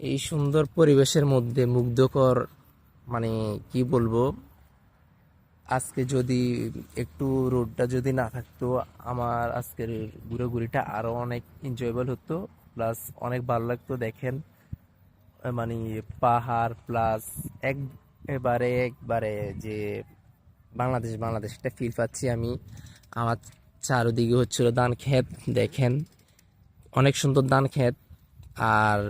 এই সুন্দর পরিবেশের মধ্যে মুগ্ধকর মানে কি বলব, আজকে যদি একটু রোডটা যদি না থাকতো, আমার আজকের ঘুরাঘুরিটা আরও অনেক এনজয়েবল হতো প্লাস অনেক ভালো লাগতো দেখেন। মানে পাহাড় প্লাস এক, এবারে, একবারে যে বাংলাদেশ বাংলাদেশ একটা ফিল পাচ্ছি আমি। আমার চারদিকে হচ্ছিল ধান ক্ষেত দেখেন। অনেক সুন্দর ধান ক্ষেত আর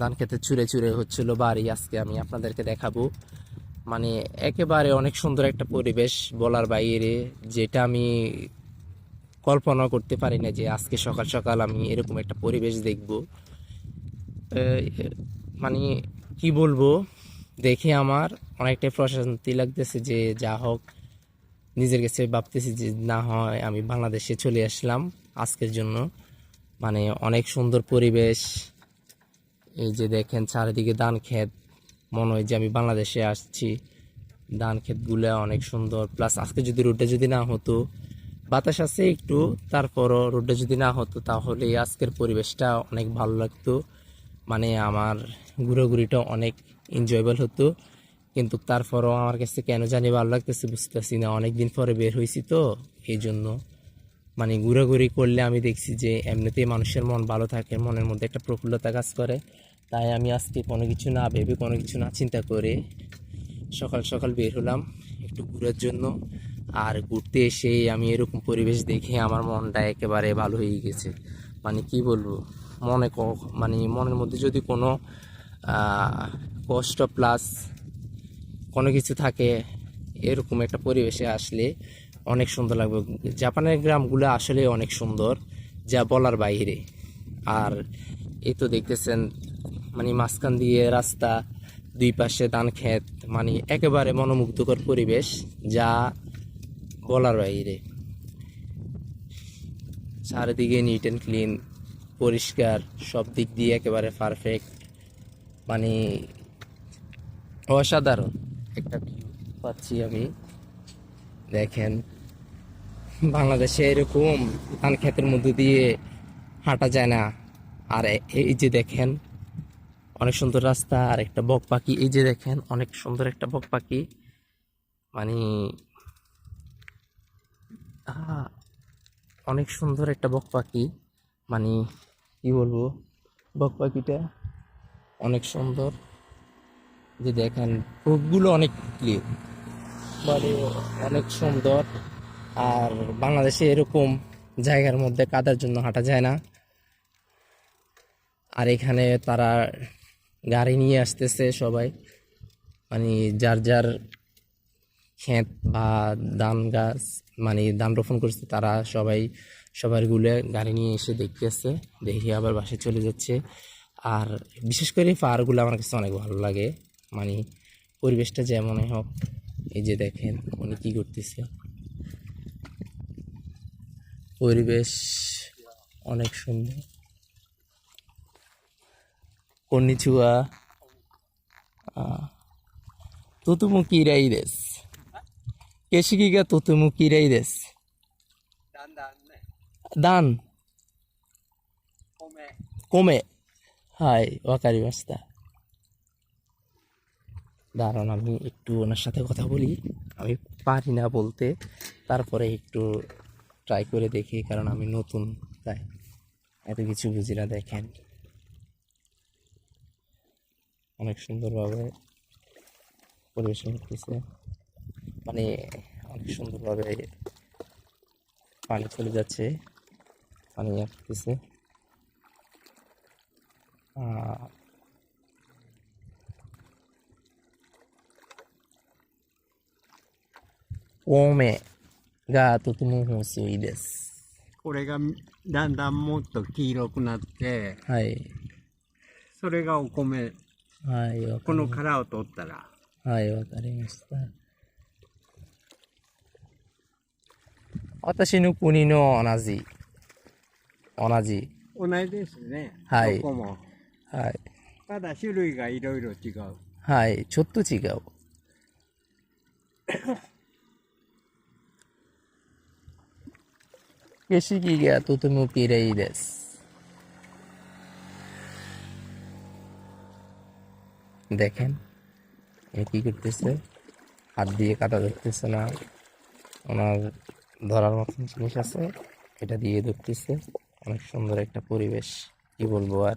ধান ক্ষেতে চুরে চুরে হচ্ছিল বাড়ি, আজকে আমি আপনাদেরকে দেখাবো। মানে একেবারে অনেক সুন্দর একটা পরিবেশ বলার বাইরে, যেটা আমি কল্পনা করতে পারি না যে আজকে সকাল সকাল আমি এরকম একটা পরিবেশ দেখব। মানে কি বলব, দেখে আমার অনেকটাই প্রশান্তি লাগতেছে যে যা হোক, নিজের কাছে ভাবতেছি যে না হয় আমি বাংলাদেশে চলে আসলাম আজকের জন্য। মানে অনেক সুন্দর পরিবেশ এই যে দেখেন চারিদিকে ধান ক্ষেত। মনে হয় যে আমি বাংলাদেশে আসছি। ধান ক্ষেতগুলো অনেক সুন্দর। প্লাস আজকে যদি রোডটা যদি না হতো, বাতাস আছে একটু, তারপরও রোডটা যদি না হতো, তাহলে আজকের পরিবেশটা অনেক ভালো লাগতো। মানে আমার ঘুরাঘুরিটা অনেক এনজয়েবল হতো। কিন্তু তারপরও আমার কাছে কেন জানি ভালো লাগতেছে, বুঝতেছি না। অনেকদিন পরে বের হয়েছি তো এই জন্য মানে ঘোরাঘুরি করলে আমি দেখছি যে এমনিতেই মানুষের মন ভালো থাকে, মনের মধ্যে একটা প্রফুল্লতা কাজ করে। তাই আমি আজকে কোনো কিছু না ভেবে, কোনো কিছু না চিন্তা করে সকাল সকাল বের হলাম একটু ঘোরার জন্য। আর ঘুরতে এসে আমি এরকম পরিবেশ দেখে আমার মনটা একেবারে ভালো হয়ে গেছে। মানে কি বলব? মনে ক- মানে মনের মধ্যে যদি কোনো কষ্ট প্লাস কোনো কিছু থাকে, এরকম একটা পরিবেশে আসলে অনেক সুন্দর লাগবে। জাপানের গ্রামগুলো আসলে অনেক সুন্দর, যা বলার বাইরে। আর এই তো দেখতেছেন মানে মাঝখান দিয়ে রাস্তা, দুই পাশে ধান ক্ষেত মানে একেবারে মনোমুগ্ধকর পরিবেশ, যা বলার বাইরে। চারিদিকে নিট অ্যান্ড ক্লিন পরিষ্কার, সব দিক দিয়ে একেবারে পারফেক্ট মানে অসাধারণ একটা ভিউ পাচ্ছি আমি। দেখেন বাংলাদেশে এরকম ধান ক্ষেতের মধ্যে দিয়ে হাঁটা যায় না। আর এই যে দেখেন, অনেক সুন্দর রাস্তা, আর একটা বক পাখি। এই যে দেখেন, অনেক সুন্দর একটা বক পাখি। মানে অনেক সুন্দর একটা বক পাখি। মানে কি বলব? বক পাখিটা অনেক সুন্দর। যে দেখেন প্রুফগুলো অনেক ক্লিন মানে অনেক সুন্দর। আর বাংলাদেশে এরকম জায়গার মধ্যে কাদার জন্য হাঁটা যায় না। আর এখানে তারা গাড়ি নিয়ে আসতেছে সবাই। মানে যার যার ক্ষেত বা ধান গাছ মানে ধান রোপণ করছে তারা সবাই, সবার গুলে গাড়ি নিয়ে এসে দেখতেছে। দেখে আবার বাসে চলে যাচ্ছে। আর বিশেষ করে পাহাড়গুলো আমার কাছে অনেক ভালো লাগে। মানে পরিবেশটা যেমনই হোক, এই যে দেখেন উনি কী করতেছে। পরিবেশ অনেক সুন্দর। কন্নিচুয়া তুতুমুখি রাই দেশ। কেশিকিগা তুতুমুখি রাই দেশ? দান। কমে। হাই ওয়াকারি বাস্তা। দাঁড়ান, আমি একটু ওনার সাথে কথা বলি। আমি পারি না বলতে, তারপরে একটু ট্রাই করে দেখি, কারণ আমি নতুন, তাই এত কিছু বুঝি না দেখেন। অনেক সুন্দরভাবে পরিবেশন করতেছে মানে অনেক সুন্দরভাবে পানি চলে যাচ্ছে, পানি আসতেছে। 米がとても欲しいです。これがだんだんもっと黄色くなって、はい。それがお米、はい、こりの殻を取ったら、はい、わかりました。私の国の同じ。同じ。同じですね。はいどこも。はい。ただ種類がいろいろ違う。はい、ちょっと違う。किसी की गया तू तो मुँह দেখেন উনি কী করতেছে হাত দিয়ে কাটা ধরতেছে না। ওনার ধরার মতন জিনিস আছে। এটা দিয়ে ধরতেছে। অনেক সুন্দর একটা পরিবেশ, কি বলব আর।